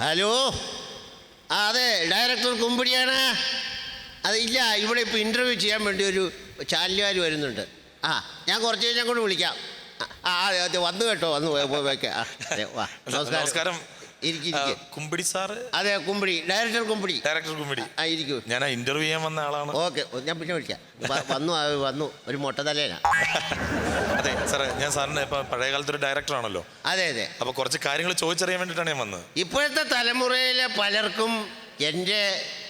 Hello? ആ അതെ director കുമ്പിടിയാണ്. അതില്ല ഇവിടെ ഇപ്പോൾ ഇന്റർവ്യൂ ചെയ്യാൻ വേണ്ടി ഒരു ചാനലുകാർ വരുന്നുണ്ട്. ആ ഞാൻ കുറച്ച് കഴിഞ്ഞാൽ കൊണ്ട് വിളിക്കാം. ആ, അതെ, അതെ വന്നു കേട്ടോ വന്നു നമസ്കാരം. കുമ്പിടി സാറ് അതെ കുമ്പിടി ഡയറക്ടർ കുമ്പിടി. ഡയറക്ടർ കുമ്പിടി. ആ ഇരിക്കൂ. ഞാൻ ഇന്റർവ്യൂ ചെയ്യാൻ വന്ന ആളാണ്. ഓക്കെ ഞാൻ പിന്നെ വിളിക്കാം. വന്നു വന്നു ഒരു മൊട്ടതലേനാ സാറേ ഞാൻ സാറിന് ഇപ്പൊ പഴയ കാലത്ത് ഒരു ഡയറക്ടർ ആണല്ലോ. അതെ അതെ. അപ്പൊ കുറച്ച് കാര്യങ്ങൾ ചോദിച്ചറിയാൻ വേണ്ടിയിട്ടാണ് ഞാൻ വന്നത്. ഇപ്പോഴത്തെ തലമുറയിലെ പലർക്കും എന്റെ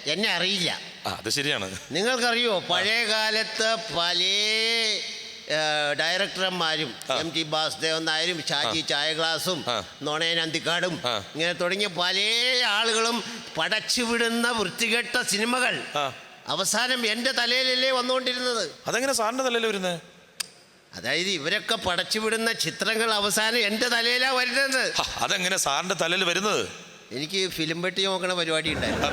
എന്നെ അറിയില്ല. ആ അത് ശരിയാണ്. നിങ്ങൾക്കറിയോ പഴയ കാലത്ത് പല ഡയറക്ടർമാരും. എം ടി വാസുദേവൻ നായരും ഷാജി ചായ ഗ്ലാസും ആ. നോണയൻ അന്തിക്കാടും ആ. ഇങ്ങനെ തുടങ്ങിയ പല ആളുകളും പടച്ചുവിടുന്ന വൃത്തികെട്ട സിനിമകൾ ആ. അവസാനം എന്റെ തലയിലല്ലേ വന്നുകൊണ്ടിരുന്നത്. അതെങ്ങനെ സാറിന്റെ തലയിൽ വരുന്നത് അതായത് ഇവരൊക്കെ പടച്ചുവിടുന്ന ചിത്രങ്ങൾ അവസാനം എന്റെ തലയിലാ വരുന്നത്. അതെങ്ങനെ സാറിന്റെ തലയിൽ വരുന്നത്? എനിക്ക് ഫിലിം പെട്ടി നോക്കണ പരിപാടി ഉണ്ടായിരുന്നു.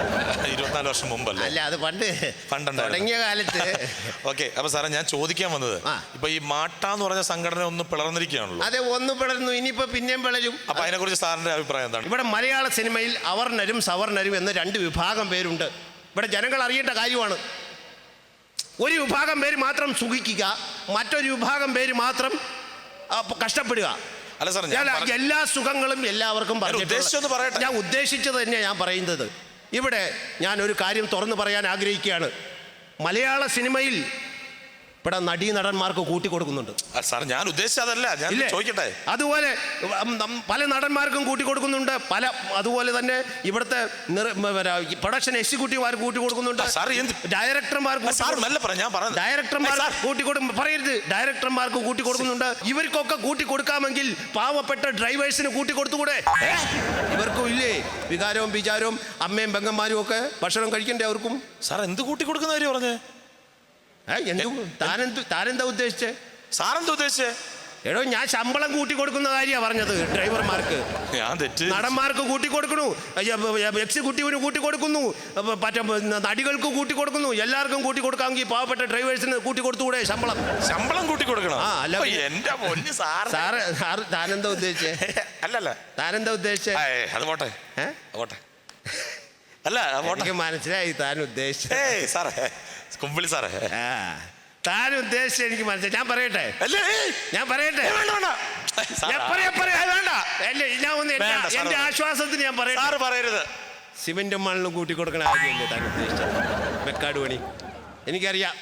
ഇരുപത്തിനാല് വർഷം മുമ്പല്ലേ? അല്ല അത് പണ്ട് പണ്ടുണ്ടായിരുന്നു. തുടങ്ങിയ കാലത്ത്. ഓക്കെ അപ്പൊ സാറേ ഞാൻ ചോദിക്കാൻ വന്നത് ആ. ഇപ്പൊ ഈ മാട്ടാന്ന് പറഞ്ഞ സംഘടന ഒന്ന് പിളർന്നിരിക്കുകയാണല്ലോ. അതെ ഒന്ന് പിളർന്നു ഇനിയിപ്പോ പിന്നെയും പിളരും. അപ്പൊ അതിനെ കുറിച്ച് സാറിന്റെ അഭിപ്രായം എന്താണ്? ഇവിടെ മലയാള സിനിമയിൽ അവർണരും സവർണരും എന്ന രണ്ട് വിഭാഗം പേരുണ്ട്. ഇവിടെ ജനങ്ങൾ അറിയേണ്ട കാര്യമാണ്. ഒരു വിഭാഗം പേര് മാത്രം സുഖിക്കുക മറ്റൊരു വിഭാഗം പേര് മാത്രം കഷ്ടപ്പെടുക. അല്ല സാർ ഞാൻ എല്ലാ സുഖങ്ങളും എല്ലാവർക്കും പറഞ്ഞു പറയട്ടെ. ഞാൻ ഉദ്ദേശിച്ചത് തന്നെ ഞാൻ പറയുന്നത്. ഇവിടെ ഞാൻ ഒരു കാര്യം തുറന്നു പറയാൻ ആഗ്രഹിക്കുകയാണ്. മലയാള സിനിമയിൽ ഇവിടെ നടീ നടന്മാർക്ക് കൂട്ടി കൊടുക്കുന്നുണ്ട് സാർ ഞാൻ ഉദ്ദേശിച്ചതല്ല ഞാൻ? ചോദിക്കട്ടെ? അതുപോലെ പല നടന്മാർക്കും കൂട്ടി കൊടുക്കുന്നുണ്ട് പല അതുപോലെ തന്നെ ഇവിടുത്തെ പ്രൊഡക്ഷൻ എക്സിക്യൂട്ടീവുമാർ കൂട്ടി കൊടുക്കുന്നുണ്ട് ഡയറക്ടർമാർക്ക് ഡയറക്ടർമാർ കൂട്ടി കൊടു പറയരുത്. ഡയറക്ടർമാർക്ക് കൂട്ടി കൊടുക്കുന്നുണ്ട് ഇവർക്കൊക്കെ കൂട്ടി കൊടുക്കാമെങ്കിൽ പാവപ്പെട്ട ഡ്രൈവേഴ്സിന് കൂട്ടി കൊടുത്തുകൂടെ ഇവർക്കും ഇല്ലേ? വികാരവും വിചാരവും അമ്മയും പെങ്ങന്മാരും ഒക്കെ ഭക്ഷണം കഴിക്കണ്ടേ അവർക്കും? സാർ എന്ത് കൂട്ടി കൊടുക്കുന്ന കാര്യം പറഞ്ഞേ? താനെന്ത് താനെന്താ ഉദ്ദേശിച്ചേ? സാറെന്താ ഉദ്ദേശിച്ചേ? എടോ ഞാൻ ശമ്പളം കൂട്ടി കൊടുക്കുന്ന കാര്യമാണ് പറഞ്ഞത് ഡ്രൈവർമാർക്ക്. ഞാൻ തെറ്റ് കൊടുക്കണു എക്സിക്യൂട്ടീവിന് കൂട്ടി കൊടുക്കുന്നു മറ്റേ നടികൾക്ക് കൂട്ടിക്കൊടുക്കുന്നു. എല്ലാവർക്കും കൂട്ടി കൊടുക്കാമെങ്കിൽ പാവപ്പെട്ട ഡ്രൈവേഴ്സിന് കൂട്ടി കൊടുത്തുകൂടെ ശമ്പളം. ശമ്പളം കൂട്ടി കൊടുക്കണം ആ, അല്ല എന്റെ പൊന്ന് സാർ സാറ് സാറ് താനെന്താ ഉദ്ദേശിച്ചേ? അല്ലല്ല. താനെന്താ ഉദ്ദേശിച്ചേ? അത് പോട്ടെ. ഏ? പോട്ടെ. അല്ല എനിക്ക് മനസ്സിലായി താൻ ഉദ്ദേശിച്ചേ സാറേ. കുമ്പിളി സാറേ. ആ താൻ ഉദ്ദേശിച്ച എനിക്ക് മനസ്സിലായി. ഞാൻ പറയട്ടെ? അല്ലേ ഞാൻ പറയട്ടെ? വേണ്ട വേണ്ട. ഞാൻ പറയാം പറയാം. വേണ്ട. അല്ല ഞാൻ ഒന്ന് എന്റെ- വേണ്ട, സാറ് എന്റെ പറ. ആശ്വാസത്തിന് ഞാൻ പറയട്ടെ? സാറ് പറയരുത്. സിമെന്റും മണ്ണിലും കൂട്ടി കൊടുക്കണ കാര്യമല്ലേ താൻ ഉദ്ദേശിച്ചത്? വെക്കാട് പണി. എനിക്കറിയാം.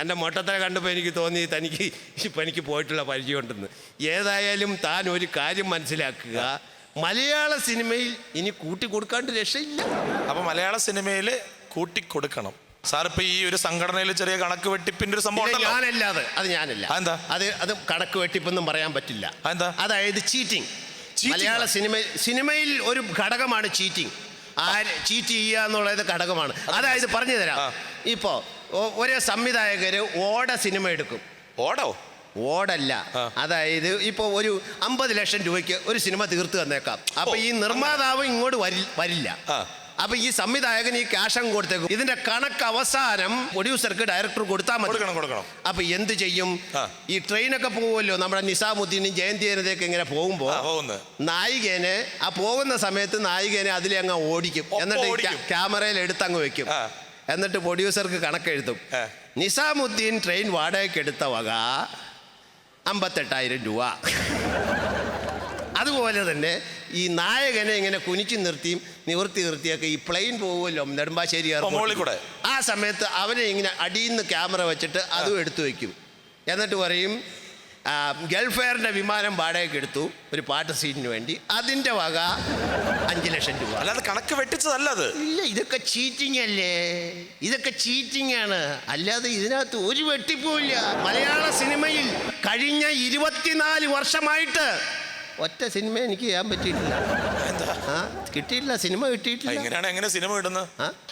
തന്റെ മൊട്ടത്തര കണ്ടപ്പോൾ എനിക്ക് തോന്നി തനിക്ക് ഇപ്പം എനിക്ക് പോയിട്ടുള്ള പരിചയമുണ്ടെന്ന്. ഏതായാലും താൻ ഒരു കാര്യം മനസ്സിലാക്കുക. മലയാള സിനിമയിൽ ഇനി കൂട്ടി കൊടുക്കാണ്ട് രക്ഷയില്ല. അപ്പൊ മലയാള സിനിമയിൽ കൂട്ടി കൊടുക്കണം സാർ ഇപ്പൊ ഈ ഒരു സംഘടനയിൽ ചെറിയ കണക്ക് വെട്ടിപ്പിന്റെ ഒരു സംഭവം ഞാനല്ല ഉണ്ടല്ലോ. ഞാനല്ലാതെ അത്. ഞാനല്ല. അതെന്താ? അത് അത് കണക്ക് വെട്ടിപ്പൊന്നും പറയാൻ പറ്റില്ല. അതെന്താ? അതായത് ചീറ്റിംഗ്. Cheating മലയാള സിനിമ സിനിമയിൽ ഒരു ഘടകമാണ് ചീറ്റിംഗ്. ആര് ചീറ്റ് ചെയ്യുക എന്നുള്ളത് ഘടകമാണ്. അതായത് പറഞ്ഞു തരാം. ആ. ഇപ്പോൾ ഒരേ സംവിധായകര് ഓട സിനിമ എടുക്കും. ഓടോ? ഓടല്ല. ആ. അതായത് ഇപ്പോൾ ഒരു അമ്പത് ലക്ഷം രൂപയ്ക്ക് ഒരു സിനിമ തീർത്ത് തന്നേക്കാം. അപ്പൊ ഓ, ഈ നിർമ്മാതാവ് ഇങ്ങോട്ട് വരി വരില്ല. ആ. അപ്പൊ ഈ സംവിധായകൻ ഈ ക്യാഷ് അങ്ങ് കൊടുത്തേക്കും. ഇതിന്റെ കണക്ക് അവസാനം പ്രൊഡ്യൂസർക്ക് ഡയറക്ടർ കൊടുത്താൽ മതി. കൊടുക്കണം കൊടുക്കണം. അപ്പൊ എന്ത് ചെയ്യും? ഈ ട്രെയിനൊക്കെ പോവുമല്ലോ. നമ്മുടെ നിസാമുദ്ദീനും ജയന്തിയനതയൊക്കെ ഇങ്ങനെ പോകുമ്പോ ആ പോകുന്നു. നായികേനെ ആ പോകുന്ന സമയത്ത് നായികേനെ അതിലെ അങ്ങ് ഓടിക്കും. ഒപ്പം എന്നിട്ട് ക്യാമറയിൽ ഓടിക്കും. അങ്ങ് വെക്കും. ആ. എന്നിട്ട് പ്രൊഡ്യൂസർക്ക് കണക്കെഴുതും. ആ. നിസാമുദ്ദീൻ ട്രെയിൻ വാടകയ്ക്ക് എടുത്ത വക അമ്പത്തെട്ടായിരം രൂപ. അതുപോലെ തന്നെ ഈ നായകനെ ഇങ്ങനെ കുനിച്ചു നിർത്തിയും നിവർത്തി നിർത്തിയൊക്കെ ഈ പ്ലെയിൻ പോകുമല്ലോ നെടുമ്പാശ്ശേരി കൂടെ. ആ സമയത്ത് അവനെ ഇങ്ങനെ അടിയിൽ നിന്ന് ക്യാമറ വെച്ചിട്ട് അതും എടുത്തു വയ്ക്കും എന്നിട്ട് പറയും ഗൾഫെയറിന്റെ ഗൾഫ് എയറിന്റെ വിമാനം വാടകയ്ക്ക് എടുത്തു ഒരു പാട്ട് സീനിന് വേണ്ടി. അതിന്റെ വക അഞ്ച് ലക്ഷം രൂപ. അല്ലാതെ കണക്ക് വെട്ടിച്ചതല്ല അത്. ഇല്ല ഇതൊക്കെ ചീറ്റിംഗ് അല്ലേ? ഇതൊക്കെ ചീറ്റിംഗ് ആണ്. അല്ലാതെ ഇതിനകത്ത് ഒരു വെട്ടിപ്പുമില്ല മലയാള സിനിമയിൽ കഴിഞ്ഞ ഇരുപത്തിനാല് വർഷമായിട്ട് ഒറ്റ സിനിമ എനിക്ക് ചെയ്യാൻ പറ്റിയിട്ടില്ല. ആ കിട്ടിയിട്ടില്ല സിനിമ കിട്ടിയിട്ടില്ല. ഇങ്ങനെയാണ് എങ്ങനെ സിനിമ ഇടുന്നത്?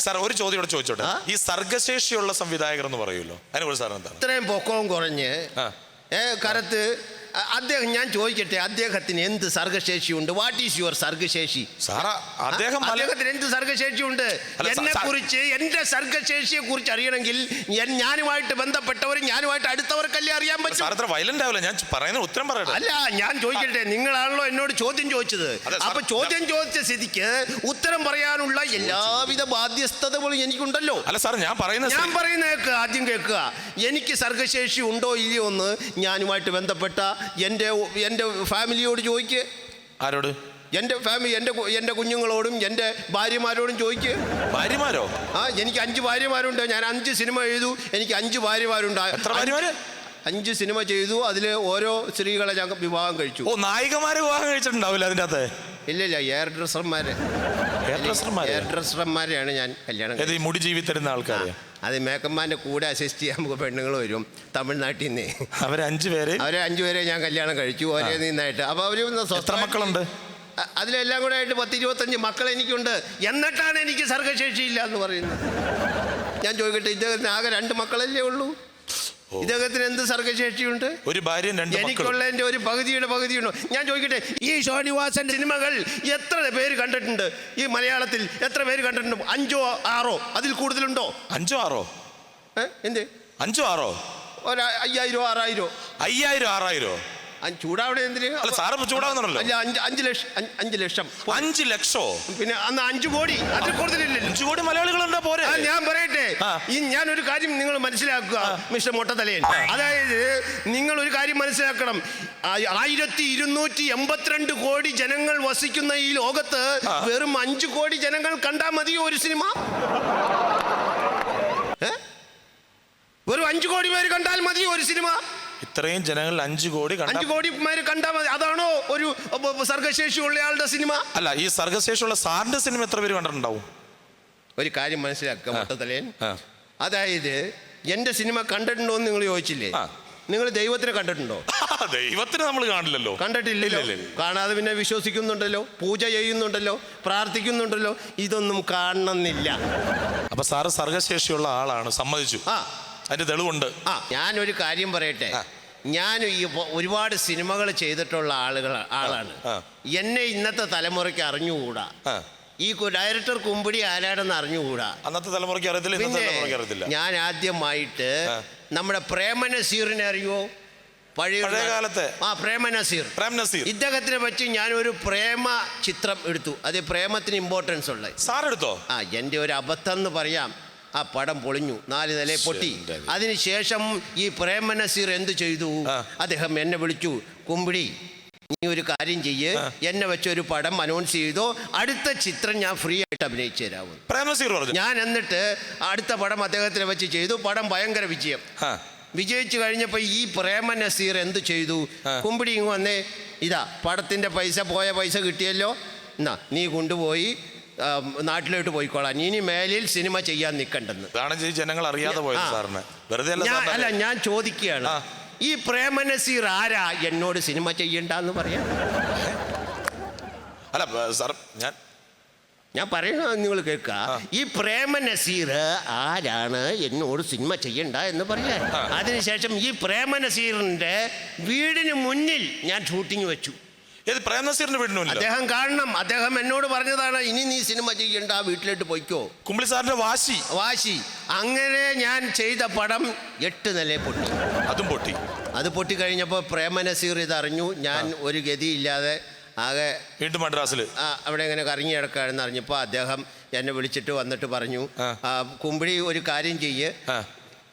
സാർ ഒരു ചോദ്യം ഇവിടെ ചോദിച്ചോട്ടെ. ഈ സർഗശേഷിയുള്ള സംവിധായകർ എന്ന് പറയുമല്ലോ അതിനെ കുറിച്ച് സാറിന് എന്താണ്? ഇത്രയും പൊക്കവും കുറഞ്ഞ് ഏ കരത്ത് അദ്ദേഹം ഞാൻ ചോദിക്കട്ടെ അദ്ദേഹത്തിന് എന്ത് സർഗശേഷിയുണ്ട്? വാട്ട് ഈസ് യുവർ സർഗശേഷി? സാറാ അദ്ദേഹം അദ്ദേഹത്തിന് എന്ത് സർഗശേഷിയുണ്ട്? ഉണ്ട് എന്നെ കുറിച്ച് എന്റെ സർഗശേഷിയെ കുറിച്ച് അറിയണമെങ്കിൽ ഞാനുമായിട്ട് ബന്ധപ്പെട്ടവർ ഞാനുമായിട്ട് അടുത്തവർക്കല്ലേ അറിയാൻ പറ്റും? സാർ അത്ര വയലന്റ് ആവില്ല ഞാൻ പറയുന്ന ഉത്തരം പറയട്ടെ. അല്ല ഞാൻ ചോദിക്കട്ടെ നിങ്ങളാണല്ലോ എന്നോട് ചോദ്യം ചോദിച്ചത്. അപ്പൊ ചോദ്യം ചോദിച്ച സ്ഥിതിക്ക് ഉത്തരം പറയാനുള്ള എല്ലാവിധ ബാധ്യസ്ഥതകളും എനിക്കുണ്ടല്ലോ. അല്ല സാർ ഞാൻ പറയുന്ന ഞാൻ പറയുന്ന കേൾക്കുക ആദ്യം കേൾക്കുക. എനിക്ക് സർഗശേഷി ഉണ്ടോ ഇല്ലയോ എന്ന് ഞാനുമായിട്ട് ബന്ധപ്പെട്ട എന്റെ എന്റെ ഫാമിലിയോട് ചോദിക്ക്. ആരോട്? എന്റെ ഫാമിലി എന്റെ എന്റെ കുഞ്ഞുങ്ങളോടും എന്റെ ഭാര്യമാരോടും ചോദിക്ക്. ഭാര്യമാരോ? ആ എനിക്ക് അഞ്ച് ഭാര്യമാരുണ്ട്. ഞാൻ അഞ്ച് സിനിമ എഴുതു. എനിക്ക് അഞ്ച് ഭാര്യമാരുണ്ട്. എത്ര ഭാര്യമാര്? അഞ്ച് സിനിമ ചെയ്തു. അതിൽ ഓരോ സ്ത്രീകളെ ഞാൻ വിവാഹം കഴിച്ചു. ഓ നായികമാരെ വിവാഹം കഴിച്ചിട്ടുണ്ടാവില്ല അതിന്റെ അകത്ത്? ഇല്ല ഇല്ല എയർ ഡ്രസ്സർമാരെ. എയർ ഡ്രസ്സർമാരെയാണ് ഞാൻ കല്യാണം മുടി ജീവി തരുന്ന ആൾക്കാരെ? അത് മേക്കന്മാരുടെ കൂടെ അസിസ്റ്റ് ചെയ്യാൻ നമുക്ക് പെണ്ണുങ്ങൾ വരും തമിഴ്നാട്ടിൽ നിന്ന്. അവർ അഞ്ചു പേര്? അവരെ അഞ്ചുപേരെ ഞാൻ കല്യാണം കഴിച്ചു ഒരേ നിന്നായിട്ട്. അപ്പോൾ അവർ എത്ര മക്കളുണ്ട്? അതിലെല്ലാം കൂടെ ആയിട്ട് പത്ത് ഇരുപത്തഞ്ച് മക്കൾ എനിക്കുണ്ട്. എന്നിട്ടാണ് എനിക്ക് സർഗശേഷി ഇല്ല എന്ന് പറയുന്നത്. ഞാൻ ചോദിക്കട്ടെ ഇദ്ദേഹത്തിന് ആകെ രണ്ട് മക്കളല്ലേ ഉള്ളൂ? ഇദ്ദേഹത്തിന് എന്ത് സർഗശേഷിയുണ്ട്? ഒരു ഭാര്യ എനിക്കുള്ളതിന്റെ ഒരു പകുതിയുടെ പകുതിയുണ്ടോ. ഞാൻ ചോദിക്കട്ടെ ഈ ശ്രീനിവാസന്റെ സിനിമകൾ എത്ര പേര് കണ്ടിട്ടുണ്ട്? ഈ മലയാളത്തിൽ എത്ര പേര് കണ്ടിട്ടുണ്ട്? അഞ്ചോ ആറോ? അതിൽ കൂടുതലുണ്ടോ? അഞ്ചോ ആറോ? എന്ത്? അഞ്ചോ ആറോ? ഒരു അയ്യായിരോ ആറായിരോ? അയ്യായിരം ആറായിരോ? ചൂടാവിടെ എന്തിന്? അല്ല സാറ് ചൂടാവുന്നുണ്ടല്ലോ. അല്ല അഞ്ച് അഞ്ച് ലക്ഷം അഞ്ച് ലക്ഷം. അഞ്ച് ലക്ഷോ? പിന്നെ അന്ന് അഞ്ചു കോടി. അതിൽ കൂടുതലില്ലല്ലോ. അഞ്ചു കോടി മലയാളികളുണ്ടോ പോരെ? ആ, ഞാൻ പറയട്ടെ. ആ. ഈ ഒരു കാര്യം നിങ്ങൾ മനസ്സിലാക്കുക മിസ്റ്റർ മൊട്ടത്തലയൻ. അതായത് നിങ്ങൾ ഒരു കാര്യം മനസ്സിലാക്കണം. ആ- ആയിരത്തി ഇരുന്നൂറ്റി എൺപത്തിരണ്ട് കോടി ജനങ്ങൾ വസിക്കുന്ന ഈ ലോകത്ത് വെറും അഞ്ചു കോടി ജനങ്ങൾ കണ്ടാൽ മതി ഒരു സിനിമ? ഏ? വെറും അഞ്ചു കോടി പേര് കണ്ടാൽ മതി ഒരു സിനിമ? ഇത്രയും ജനങ്ങൾ അഞ്ചു കോടി അഞ്ചു കോടി കണ്ടാൽ മതി. അതാണോ ഒരു സർഗശേഷി ഉള്ളയാളുടെ സിനിമ? അല്ല ഈ സർഗശേഷിയുള്ള സാറിന്റെ സിനിമ എത്ര പേര് കണ്ടിട്ടുണ്ടാവും? ഒരു കാര്യം മനസ്സിലാക്കുക ആ. അതായത് എന്റെ സിനിമ കണ്ടിട്ടുണ്ടോ എന്ന് നിങ്ങൾ ചോദിച്ചില്ലേ? നിങ്ങൾ ദൈവത്തിനെ കണ്ടിട്ടുണ്ടോ? ദൈവത്തിന് നമ്മൾ കാണില്ലല്ലോ. കണ്ടിട്ടില്ലല്ലോ. കാണാതെ പിന്നെ വിശ്വസിക്കുന്നുണ്ടല്ലോ പൂജ ചെയ്യുന്നുണ്ടല്ലോ പ്രാർത്ഥിക്കുന്നുണ്ടല്ലോ. ഇതൊന്നും കാണണമെന്നില്ല. അപ്പൊ സാറ് സർഗശേഷിയുള്ള ആളാണ് സമ്മതിച്ചു. ആ. അതിന്റെ തെളിവുണ്ട്. ആ ഞാനൊരു കാര്യം പറയട്ടെ. ഞാൻ ഈ ഒരുപാട് സിനിമകൾ ചെയ്തിട്ടുള്ള ആളുകൾ ആളാണ്. എന്നെ ഇന്നത്തെ തലമുറയ്ക്ക് അറിഞ്ഞുകൂടാ? ഈ ഡയറക്ടർ കുമ്പിടി ആരാടെന്ന് അറിഞ്ഞുകൂടാ? അന്നത്തെ തലമുറയ്ക്ക് അറിയത്തില്ല ഇന്നത്തെ തലമുറയ്ക്ക് അറിയത്തില്ല. ഞാൻ ആദ്യമായിട്ട് നമ്മുടെ പ്രേമനസീറിനെ അറിയോ? പഴയ കാലത്തെ? ആ പ്രേമനസീർ പ്രേമനസീർ നസീർ. ഇദ്ദേഹത്തിനെ ഞാൻ ഒരു പ്രേമ ചിത്രം എടുത്തു. അത് പ്രേമത്തിന് ഇമ്പോർട്ടൻസ് ഉള്ളത്. സാർ എടുത്തോ? ആ എന്റെ ഒരു അബദ്ധം എന്ന് പറയാം. ആ പടം പൊളിഞ്ഞു. നാല് നില പൊട്ടി. അതിനുശേഷം ഈ പ്രേമനസീർ എന്ത് ചെയ്തു? അദ്ദേഹം എന്നെ വിളിച്ചു കുമ്പിടി നീ ഒരു കാര്യം ചെയ്യ്. എന്നെ വെച്ചൊരു പടം അനൗൺസ് ചെയ്തോ. അടുത്ത ചിത്രം ഞാൻ ഫ്രീ ആയിട്ട് അഭിനയിച്ചു പറഞ്ഞു. ഞാൻ എന്നിട്ട് അടുത്ത പടം അദ്ദേഹത്തിനെ വെച്ച് ചെയ്തു. പടം ഭയങ്കര വിജയം. വിജയിച്ചു കഴിഞ്ഞപ്പോൾ ഈ പ്രേമ നസീർ എന്ത് ചെയ്തു? കുമ്പിടി ഇങ്ങ് വന്നേ. ഇതാ പടത്തിന്റെ പൈസ പോയ പൈസ കിട്ടിയല്ലോ. എന്നാ നീ കൊണ്ടുപോയി. നാട്ടിലോട്ട് പോയിക്കോളാം. ഇനി മേലിൽ സിനിമ ചെയ്യാൻ നിൽക്കണ്ടെന്ന് ഇതാണ് ജനങ്ങൾ അറിയാതെ പോയത്. സാറിന്. വെറുതെ അല്ല ഞാൻ ചോദിക്കുകയാണ്. ഈ പ്രേമനസീർ ആരാ? എന്നോട് സിനിമ ചെയ്യണ്ടെന്ന് പറയാം. അല്ല സാർ ഞാൻ ഞാൻ പറയണത് നിങ്ങൾ കേൾക്കുക ഈ പ്രേമ നസീർ ആരാണ്? എന്നോട് സിനിമ ചെയ്യണ്ട എന്ന് പറയാൻ. ആ. അതിനുശേഷം ഈ പ്രേമ നസീറിന്റെ വീടിന് മുന്നിൽ ഞാൻ ഷൂട്ടിംഗ് വെച്ചു. ഏത് പ്രേം നസീറിന്റെ വീടിനുമില്ല അദ്ദേഹം കാണണം. അദ്ദേഹം എന്നോട് പറഞ്ഞതാണ് ഇനി നീ സിനിമ ചെയ്യണ്ട വീട്ടിലോട്ട് പോയിക്കോ. കുമ്പിളി സാറിന്റെ വാശി. വാശി. അങ്ങനെ ഞാൻ ചെയ്ത പടം എട്ട് നില പൊട്ടി. അതും പൊട്ടി. അത് പൊട്ടി പൊട്ടിക്കഴിഞ്ഞപ്പോൾ പ്രേമ നസീർ ഇതറിഞ്ഞു. ഞാൻ ഒരു ഗതിയില്ലാതെ ആകെ വീണ്ടും മദ്രാസിൽ ആ, അവിടെ ഇങ്ങനെ കറങ്ങി കിടക്കുകയാണെന്ന് അറിഞ്ഞപ്പോൾ അദ്ദേഹം എന്നെ വിളിച്ചിട്ട് വന്നിട്ട് പറഞ്ഞു ആ. കുമ്പിടി ഒരു കാര്യം ചെയ്യ്.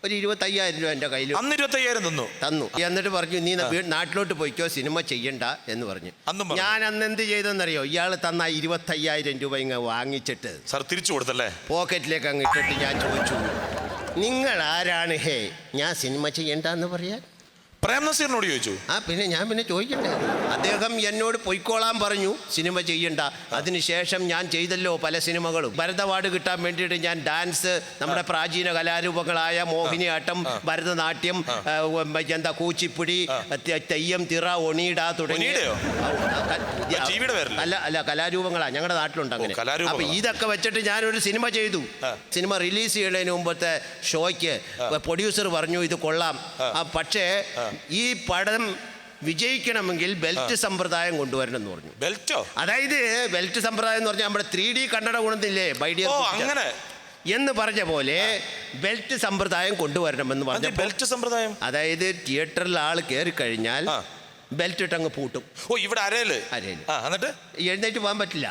ഒരു ഇരുപത്തയ്യായിരം രൂപ എന്റെ കയ്യിൽ അന്ന് ഇരുപത്തയ്യായിരം തന്നു. തന്നു. എന്നിട്ട് പറഞ്ഞു നീ വീ- നാട്ടിലോട്ട് പോയിക്കോ സിനിമ ചെയ്യണ്ട എന്ന് പറഞ്ഞു. അന്നും പറഞ്ഞു. ഞാൻ അന്ന് എന്ത് ചെയ്തെന്നറിയോ? ഇയാൾ തന്ന ഇരുപത്തയ്യായിരം രൂപ ഇങ്ങ് വാങ്ങിച്ചിട്ട് സാർ തിരിച്ചു കൊടുത്തല്ലേ? പോക്കറ്റിലേക്ക് അങ്ങ് ഇട്ടിട്ട് ഞാൻ ചോദിച്ചു. നിങ്ങൾ ആരാണ് ഹേ? ഞാൻ സിനിമ ചെയ്യണ്ട എന്ന് പറയാൻ? പ്രേം നസീറിനോട് ചോദിച്ചു. ആ പിന്നെ ഞാൻ പിന്നെ ചോദിക്കട്ടെ. അദ്ദേഹം എന്നോട് പൊയ്ക്കോളാൻ പറഞ്ഞു. സിനിമ ചെയ്യണ്ട. അതിനുശേഷം ഞാൻ ചെയ്തല്ലോ പല സിനിമകളും. ഭരതവാട് കിട്ടാൻ വേണ്ടിയിട്ട് ഞാൻ ഡാൻസ് നമ്മുടെ പ്രാചീന കലാരൂപങ്ങളായ മോഹിനിയാട്ടം ഭരതനാട്യം എന്താ കൂച്ചിപ്പുടി തെ- തെയ്യം തിറ ഒണീട തുടങ്ങി ഒണീടയോ? ആ, ജീവിയുടെ പേരല്ലേ? അല്ല അല്ല കലാരൂപങ്ങളാ. ഞങ്ങളുടെ നാട്ടിലുണ്ട് അങ്ങനെ. കലാരൂപങ്ങളാ. അപ്പൊ ഇതൊക്കെ വെച്ചിട്ട് ഞാനൊരു സിനിമ ചെയ്തു. സിനിമ റിലീസ് ചെയ്യുന്നതിന് മുമ്പത്തെ ഷോയ്ക്ക് പ്രൊഡ്യൂസർ പറഞ്ഞു ഇത് കൊള്ളാം. ആ, പക്ഷേ ഈ പടം വിജയിക്കണമെങ്കിൽ ബെൽറ്റ് സമ്പ്രദായം കൊണ്ടുവരണം എന്ന് പറഞ്ഞു. ബെൽറ്റോ? അതായത് ബെൽറ്റ് സമ്പ്രദായം എന്ന് പറഞ്ഞാൽ നമ്മുടെ ത്രീ ഡി കണ്ണട ഗുണത്തില്ലേ? ബൈഡിയ അങ്ങനെ. എന്ന് പറഞ്ഞ പോലെ ബെൽറ്റ് സമ്പ്രദായം കൊണ്ടുവരണമെന്ന് പറഞ്ഞു ബെൽറ്റ് സമ്പ്രദായം? അതായത് തിയേറ്ററിൽ ആൾ കയറി കഴിഞ്ഞാൽ ബെൽറ്റ് ഇട്ടങ്ങ് പൂട്ടും. ഓ ഇവിടെ അരയിൽ? അരയിൽ. എന്നിട്ട്? എഴുന്നേറ്റ് പോകാൻ പറ്റില്ല.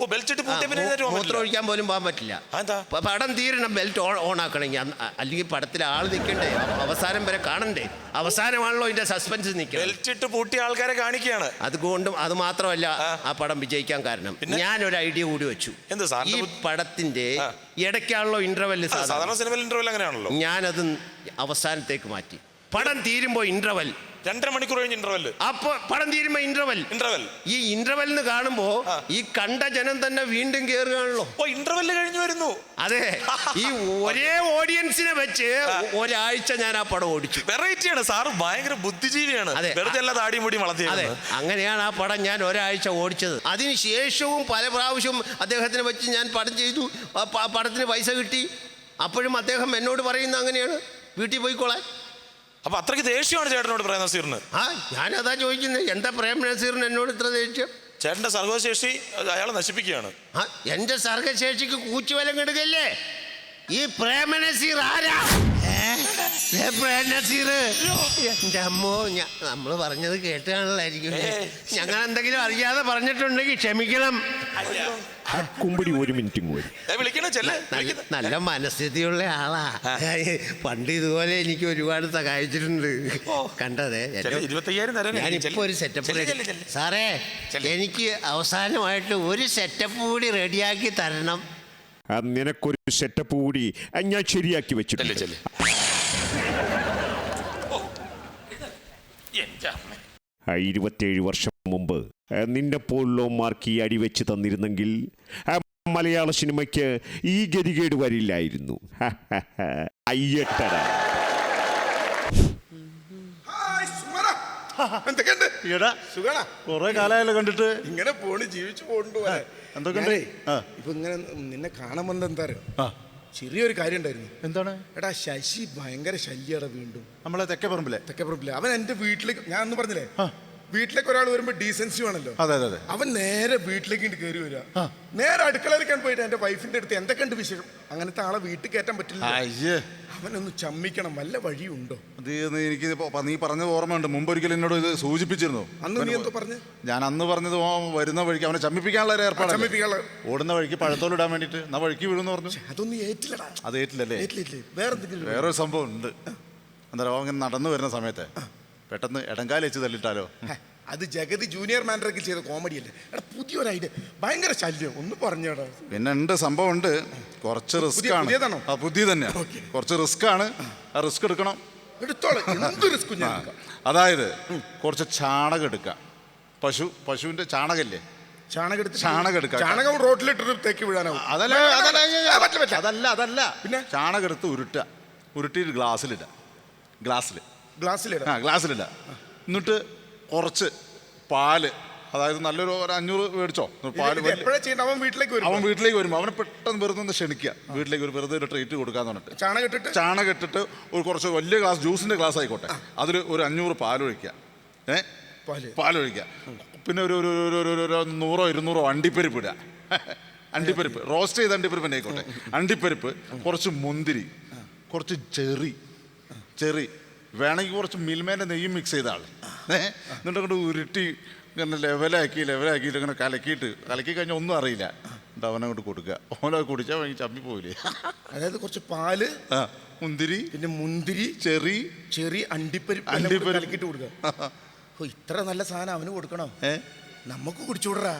ഓ ബെൽറ്റ് മൂത്രം ഒഴിക്കാൻ പോലും പോകാൻ പറ്റില്ല. അതെന്താ? പടം തീരണം ബെൽറ്റ് ഓൺ ആക്കണമെങ്കിൽ. അല്ലെങ്കിൽ പടത്തിൽ ആൾ നിൽക്കണ്ടേ? അവസാനം വരെ കാണണ്ടേ? അവസാനമാണല്ലോ ഇതിന്റെ സസ്പെൻസ് നിൽക്കുക ബെൽറ്റ് ഇട്ട് പൂട്ടിയ ആൾക്കാരെ കാണിക്കുകയാണ്. അതുകൊണ്ടും അത് മാത്രമല്ല ആ. പടം വിജയിക്കാൻ കാരണം. ഞാൻ ഒരു ഐഡിയ കൂടി വെച്ചു. എന്ത് ഈ പടത്തിന്റെ ഇടയ്ക്കാണല്ലോ ഇന്റർവെൽ സാധാരണ സിനിമയിൽ ഇന്റർവെൽ അങ്ങനെയാണല്ലോ. ഞാനത് അവസാനത്തേക്ക് മാറ്റി. പടം തീരുമ്പോ ഇന്റർവെൽ രണ്ടര മണിക്കൂർ കഴിഞ്ഞ് ഇന്റർവെൽ അപ്പൊ പടം തീരുമ്പോ ഇന്റർവെൽ ഇന്റർവെൽ ഈ ഇന്റർവെൽ കാണുമ്പോ ഈ കണ്ട ജനം തന്നെ വീണ്ടും കേറുകയാണല്ലോ. ഓ ഇന്റർവെൽ കഴിഞ്ഞു വരുന്നു. അതെ. ഈ ഒരേ ഓഡിയൻസിനെ വെച്ച് ഒരാഴ്ച ഞാൻ ആ പടം ഓടിച്ചു. വെറൈറ്റിയാണ് സാർ ഭയങ്കര ബുദ്ധിജീവിയാണ്. അതെ. വെറുതെ താടിയും വളർത്തി അതെ. അങ്ങനെയാണ് ആ പടം ഞാൻ ഒരാഴ്ച ഓടിച്ചത്. അതിനുശേഷവും പല പ്രാവശ്യം അദ്ദേഹത്തിനെ വെച്ച് ഞാൻ പടം ചെയ്തു. പടത്തിന് പൈസ കിട്ടി. അപ്പോഴും അദ്ദേഹം എന്നോട് പറയുന്ന അങ്ങനെയാണ്. വീട്ടിൽ പോയിക്കോളാൻ. അപ്പൊ അത്രയ്ക്ക് ദേഷ്യമാണ് ചേട്ടനോട് പ്രേം നസീറിന്. ആ ഞാനതാ ചോദിക്കുന്നത് എന്താ പ്രേം നസീറിന് എന്നോട് ഇത്ര ദേഷ്യം? ചേട്ടന്റെ സർഗശേഷി അയാളെ നശിപ്പിക്കുകയാണ്. ആ എന്റെ സർഗശേഷിക്ക് കൂച്ചുവലം കിടുകല്ലേ ഈ പ്രേമനസീർ ആരാ? ഏ? പ്രേംനസീർ അമ്മോ നമ്മൾ പറഞ്ഞത് കേട്ടാണല്ലായിരിക്കും ഏയ്. ഞങ്ങൾ എന്തെങ്കിലും അറിയാതെ പറഞ്ഞിട്ടുണ്ടെങ്കിൽ ക്ഷമിക്കണം. കുമ്പടി ഒരു മിനിറ്റും കൂടി. വിളിക്കണേ? ചെല്ലേ നല്ല മനസ്ഥിതിയുള്ള ആളാ. പണ്ട് ഇതുപോലെ എനിക്ക് ഒരുപാട് സഹായിച്ചിട്ടുണ്ട്. കണ്ടതേ? ഞാനിപ്പോ ഒരു സെറ്റപ്പ് സാറേ എനിക്ക് അവസാനമായിട്ട് ഒരു സെറ്റപ്പ് കൂടി റെഡിയാക്കി തരണം. നിനക്കൊരു സെറ്റപ്പ് കൂടി ഞാൻ ശരിയാക്കി അമ്മ. ഇരുപത്തേഴ് വർഷം മുമ്പ് നിന്റെ പോലുള്ളവന്മാർക്ക് ഈ അടിവെച്ച് തന്നിരുന്നെങ്കിൽ മലയാള സിനിമയ്ക്ക് ഈ ഗതികേട് വരില്ലായിരുന്നു. അയ്യട്ടട. എന്തൊക്കെയുണ്ട്? സുഖാണോ? കുറെ കാലമായല്ലോ കണ്ടിട്ട്. ഇങ്ങനെ പോണ് ജീവിച്ചു പോണ്ട് പോലെ എന്തൊക്കെയുണ്ട്? ഇപ്പൊ ഇങ്ങനെ നിന്നെ കാണാൻ വന്നത് എന്താ അറിയോ? ചെറിയൊരു കാര്യം ഉണ്ടായിരുന്നു. എന്താണ്? എടാ ശശി ഭയങ്കര ശല്യടാ വീണ്ടും. നമ്മളെ തെക്കേ പറമ്പിലെ തെക്കെ പറമ്പില്ല അവൻ എന്റെ വീട്ടിലേക്ക് ഞാൻ ഒന്ന് പറഞ്ഞില്ലേ? ആ. വീട്ടിലേക്ക് ഒരാൾ വരുമ്പോ ഡീസൻസി വേണല്ലോ. അതെ അതെ അതെ. അവൻ നേരെ വീട്ടിലേക്ക് ഇങ്ങോട്ട് കയറി വരിക നേരെ അടുക്കളയിലേക്കാണ് പോയിട്ട് എന്റെ വൈഫിന്റെ അടുത്ത് എന്തൊക്കെയുണ്ട് വിശേഷം? അങ്ങനത്തെ ആളെ വീട്ടിൽ കയറ്റാൻ പറ്റില്ല. അയ്യേ. അവനൊന്ന് ചമ്മിക്കണം വല്ല വഴിയുണ്ടോ? അത് എനിക്ക് നീ പറഞ്ഞത് ഓർമ്മയുണ്ട്. മുമ്പ് ഒരിക്കലും എന്നോട് ഇത് സൂചിപ്പിച്ചിരുന്നു. അന്ന് നീ എന്തോ പറഞ്ഞു? ഞാൻ അന്ന് പറഞ്ഞത് ഓ വരുന്ന വഴിക്ക് അവനെ ചമ്മിപ്പിക്കാനുള്ള ഒരു ഏർപ്പാട് ചമ്മിപ്പിക്കാനുള്ള ഓടുന്ന വഴിക്ക് പഴത്തോലിടാൻ വേണ്ടിട്ട് എന്നാ വഴിക്ക് വീഴുന്നു പറഞ്ഞു. അതൊന്നും ഏറ്റില്ലടാ. അത് ഏറ്റില്ലല്ലേ? ഏറ്റില്ലേ വേറെ എന്തെങ്കിലും വേറൊരു സംഭവം ഉണ്ട്. എന്താ അങ്ങനെ നടന്നു വരുന്ന സമയത്ത് പെട്ടെന്ന് ഇടങ്കാലി വെച്ച് തല്ലിട്ടാലോ? അത് ജഗതി ജൂനിയർ മാനേജർക്ക് ചെയ്ത കോമഡി അല്ലേ എടാ പുതിയൊരു ഐഡിയ. ഭയങ്കര ശല്യം. ഒന്ന് പറഞ്ഞോടാ പിന്നെ ഉണ്ട് സംഭവം ഉണ്ട്. കുറച്ച് റിസ്ക് ആണ്. പുതിയതാണോ? ആ പുതിയ തന്നെ കുറച്ച് റിസ്ക് ആണ്. ആ റിസ്ക് എടുക്കണം. എടുത്തോളെ. എന്ത് റിസ്ക് ആ, എടുക്കാം. അതായത് കുറച്ച് ചാണകം എടുക്കാം പശു പശുവിന്റെ ചാണകല്ലേ? ചാണകം എടുത്ത് ചാണകം എടുക്കാം. ചാണകം റോട്ടിലിട്ട് തേക്ക് വീഴാനാവും അതല്ല അതല്ല ആ, പറ്റില്ല, പറ്റില്ല. അതല്ല അതല്ല. പിന്നെ? ചാണകം എടുത്ത് ഉരുട്ടുക. ഉരുട്ടിയിട്ട് ഗ്ലാസ്സിലിടുക. ഗ്ലാസ്സിൽ ഗ്ലാസ്സിലിടാം. ആ ഗ്ലാസ്സിലിടുക എന്നിട്ട് കുറച്ച് പാൽ അതായത് നല്ലൊരു ഒരു അഞ്ഞൂറ് മേടിച്ചോ? പാൽ വലിയ- എപ്പോഴാ ചെയ്യണ്ട? അവൻ വീട്ടിലേക്ക് വരും അവൻ വീട്ടിലേക്ക് വരുമ്പോൾ അവനെ പെട്ടെന്ന് വെറുതെ ഒന്ന് ക്ഷണിക്കുക. വീട്ടിലേക്ക് ഒരു വെറുതെ ഒരു ട്രീറ്റ് കൊടുക്കാന്ന് പറഞ്ഞിട്ട്. ചാണകം ഇട്ടിട്ട്? ചാണകം ഇട്ടിട്ട് ഒരു കുറച്ച് വലിയ ഗ്ലാസ് ജ്യൂസിന്റെ ഗ്ലാസ് ആയിക്കോട്ടെ. അതിൽ ഒരു അഞ്ഞൂറ് പാലൊഴിക്കുക ഏ? പാൽ. പാലൊഴിക്കുക പിന്നെ ഒരു- ഒരു നൂറോ ഇരുന്നൂറോ അണ്ടിപ്പരിപ്പ് ഇടുക. അണ്ടിപ്പരിപ്പ്. റോസ്റ്റ് ചെയ്ത അണ്ടിപ്പരിപ്പ് തന്നെ ആയിക്കോട്ടെ. അണ്ടിപ്പരിപ്പ് കുറച്ച് മുന്തിരി കുറച്ച് ചെറി ചെറി വേണമെങ്കിൽ കുറച്ച് മിൽമേന്റെ നെയ്യും മിക്സ് ചെയ്ത ആൾ ഏ? എന്നിട്ട് അങ്ങോട്ട് ഉരുട്ടി ഇങ്ങനെ ലെവലാക്കി ലെവലാക്കിയിട്ട് ഇങ്ങനെ കലക്കിയിട്ട് കലക്കി കഴിഞ്ഞാൽ ഒന്നും അറിയില്ല. എന്നിട്ട് അവനങ്ങോട്ട് കൊടുക്കുക. ഓനത് കുടിച്ചാൽ വാങ്ങി ചമ്മി പോയില്ലേ അതായത് കുറച്ച് പാൽ ആ മുന്തിരി പിന്നെ മുന്തിരി ചെറി അണ്ടിപ്പരിപ്പ് അണ്ടിപ്പരി കൂടി അണ്ടിപ്പരിപ്പ്. കലക്കിയിട്ട് കൊടുക്കുക. ഓ ഇത്ര നല്ല സാധനം അവന് കൊടുക്കണം. ഏഹ് നമുക്ക് കുടിച്ചുവിടറാ